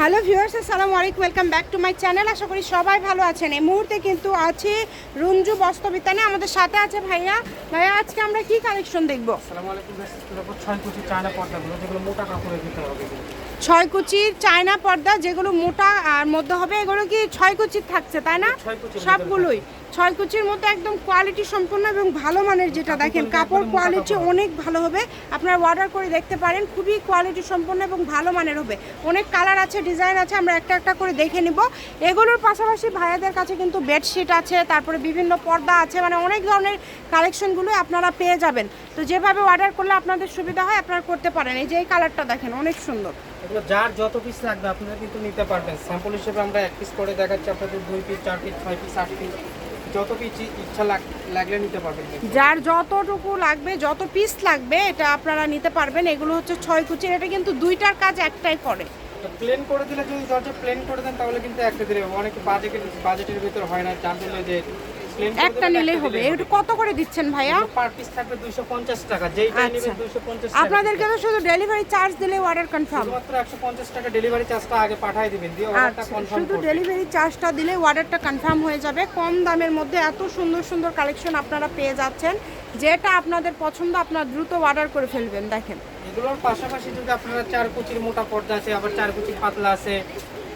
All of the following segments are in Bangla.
হ্যালো ভিউয়ার্স আসসালামু আলাইকুম welcome back to my channel. আশা করি সবাই ভালো আছেন। এই মুহূর্তে কিন্তু আছে রঞ্জু বস্ত্রবিতানে আমাদের সাথে আছে ভাইয়া। ভাইয়া আজকে আমরা কি কালেকশন দেখব? ছয় কুচির চায়না পর্দা যেগুলো মোটা আর মধ্যে হবে এগুলো কি ছয় কুচির থাকছে তাই না? সবগুলোই। ছয় কুচির মধ্যে একদম কোয়ালিটি সম্পূর্ণ এবং ভালো মানের যেটা দেখেন কাপড় কোয়ালিটি অনেক ভালো হবে। আপনারা অর্ডার করে দেখতে পারেন খুবই কোয়ালিটি সম্পূর্ণ এবং ভালো মানের হবে। অনেক কালার আছে ডিজাইন আছে আমরা একটা একটা করে দেখে নিব। এগুলোর পাশাপাশি ভাইয়াদের কাছে কিন্তু বেডশিট আছে তারপরে বিভিন্ন পর্দা আছে মানে অনেক ধরনের কালেকশনগুলো আপনারা পেয়ে যাবেন। তো যেভাবে অর্ডার করলে আপনাদের সুবিধা হয় আপনারা করতে পারেন। এই যে এই কালারটা দেখেন অনেক সুন্দর। এগুলো যার যত পিস লাগবে আপনারা কিন্তু নিতে পারবেন। স্যাম্পল হিসেবে আমরা এক পিস করে দেখাচ্ছি আপনাদের দুই পিস চার পিস ছয় পিস আট পিস যত পিস ইচ্ছা লাগ- লাগলে নিতে পারবেন। যার যতটুকু লাগবে যত পিস লাগবে এটা আপনারা নিতে পারবেন। এগুলো হচ্ছে ছয় কুচির এটা কিন্তু দুইটার কাজ একটাই করে। প্লেন করে দিলে যদি দরজা প্লেন করে দেন তাহলে কিন্তু একটা দিলে। অনেকে বাজেটের বাজেটের ভিতর হয় না যার জন্য যে একটা নিলেই হবে। এটা কত করে দিচ্ছেন ভাইয়া? পার পিস থাকবে দুইশো পঞ্চাশ টাকা। যেইটা আচ্ছা। নেবেন দুইশো পঞ্চাশ টাকা। আপনাদেরকে তো শুধু ডেলিভারি চার্জ দিলে অর্ডার কনফার্ম একশো পঞ্চাশ টাকা ডেলিভারি চার্জটা আগে পাঠিয়ে দিবেন দিয়ে অর্ডারটা আচ্ছা। কনফার্ম শুধু ডেলিভারি চার্জটা দিলে অর্ডারটা কনফার্ম হয়ে যাবে। কম দামের মধ্যে এত সুন্দর সুন্দর কালেকশন আপনারা পেয়ে যাচ্ছেন যেটা আপনাদের পছন্দ আপনারা দ্রুত অর্ডার করে ফেলবেন দেখেন। এগুলোর পাশাপাশি যদি আপনারা চার কুচির মোটা পর্দা আছে, আবার চার কুচির পাতলা আছে,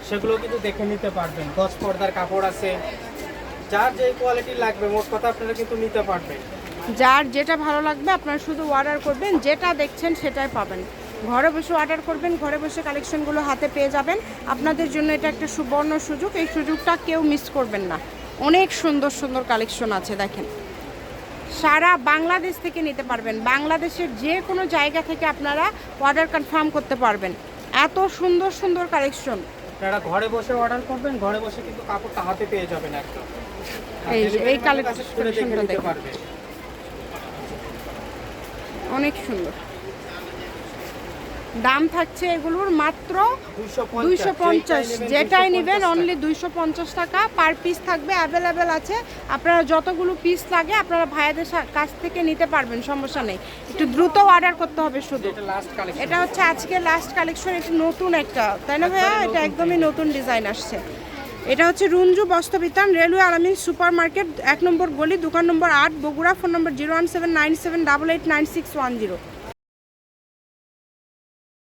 সেগুলো কিন্তু দেখে নিতে পারবেন। গজ পর্দার কাপড় আছে। যার যে কোয়ালিটি লাগবে, মোট কথা আপনারা কিন্তু নিতে পারবেন। যার যেটা ভালো লাগবে, আপনারা শুধু অর্ডার করবেন, যেটা দেখছেন সেটাই পাবেন। ঘরে বসে অর্ডার করবেন, ঘরে বসে কালেকশনগুলো হাতে পেয়ে যাবেন। আপনাদের জন্য এটা একটা সুবর্ণ সুযোগ। এই সুযোগটা কেউ মিস করবেন না। অনেক সুন্দর সুন্দর কালেকশন আছে, দেখেন। সারা বাংলাদেশ থেকে নিতে পারবেন। বাংলাদেশের যে কোনো জায়গা থেকে আপনারা অর্ডার কনফার্ম করতে পারবেন। এত সুন্দর সুন্দর কালেকশন আপনারা ঘরে বসে অর্ডার করবেন ঘরে বসে কিন্তু কাপড়টা হাতে পেয়ে যাবেন একদম। এই এই delivery man এর কাছে শুনে দেখে collection-টা নিতে দেখুন। পারবেন। অনেক সুন্দর। দাম থাকছে এগুলোর মাত্র দুইশো পঞ্চাশ। যেটাই নেবেন নেবেন 250 অনলি দুইশো পঞ্চাশ টাকা। পার পিস থাকবে অ্যাভেলেবেল আছে। আপনারা যতগুলো পিস লাগে আপনারা ভাইয়াদের কাছ থেকে নিতে পারবেন সমস্যা নেই। একটু দ্রুত অর্ডার করতে হবে শুধু। এটা হচ্ছে আজকে লাস্ট কালেকশন একটু নতুন একটা। তাই না ভাইয়া? এটা একদমই নতুন ডিজাইন আসছে। এটা হচ্ছে Runju Bastrabitan railway Alamin super market এক নম্বর গলি দোকান নম্বর আট বগুড়া ফোন নম্বর zero one seven nine seven double eight nine six one zero